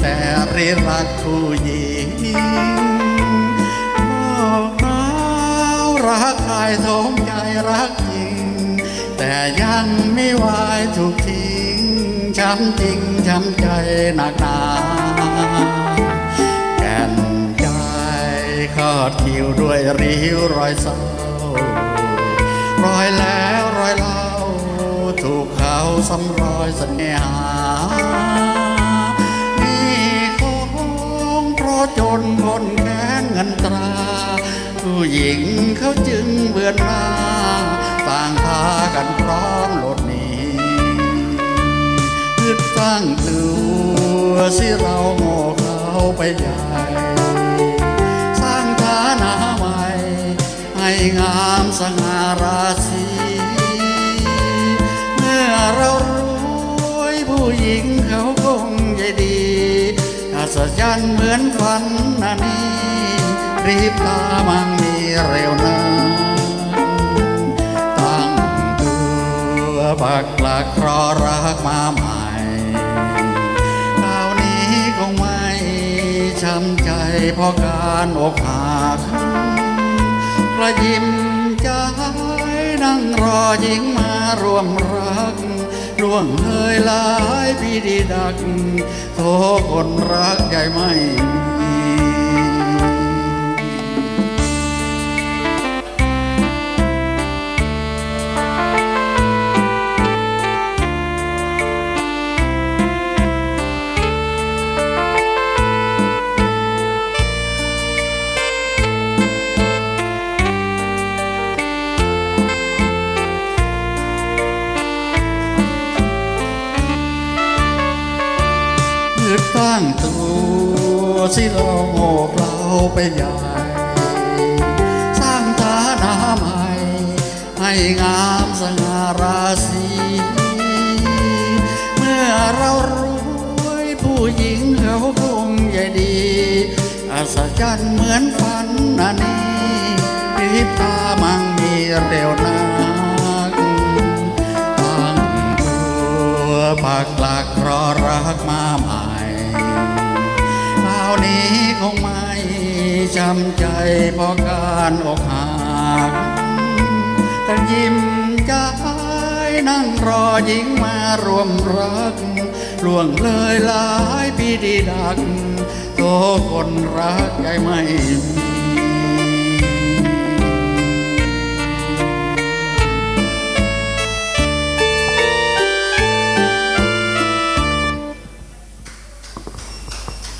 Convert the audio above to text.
แต่รักผู้หญิงบอกเขารักใครทมใจรักจริง แต่ยังไม่ไหวถูกทิ้งช้ำจริงช้ำใจหนักหนาแก่นใจขอดคิวด้วยริ้วรอยเศร้ารอยแล้วรอยเล่าถูกเขาซ้ำรอยเสน่หา จึงเบื่อหน้าต่างพากันพร้อมหลดหนีพึดตั้งตัวสิเราโง่เขาไปใหญ่ สร้างฐานะใหม่ ให้งามสง่าราศีเมื่อเรารวยผู้หญิงเขาคงใจดีอัศจรรย์เหมือนฝันนันนี้รีบตามังมีเร็วนะ ตักหลักรอรักมาใหม่คราวนี้คงไม่ช้ำใจเพราะการอกหักกระยิมใจนั่งรอหญิงมารวมรักร่วงเลยหลายปีดีดักโทคนรักใหญ่ไม่ มีพืดตั้งตัวสิเราโงกเราไปใหญ่สร้างฐานะใหม่ ให้งามสง่าราศีเมื่อเรารวยผู้หญิงเขาคงใหญ่ดีอัศจรรย์เหมือนฝันนันนี้รีบตามังมีเร็วนักตั้งตัวปักหลักรอรักมาใหม่าวนี้คงไม่ช้ำใจเพราะการอกหักแต่ยิ้มใจนั่งรอหญิงมารวมรักล่วงเลยหลายปีดีดักโตคนรักใหญ่ไม่มี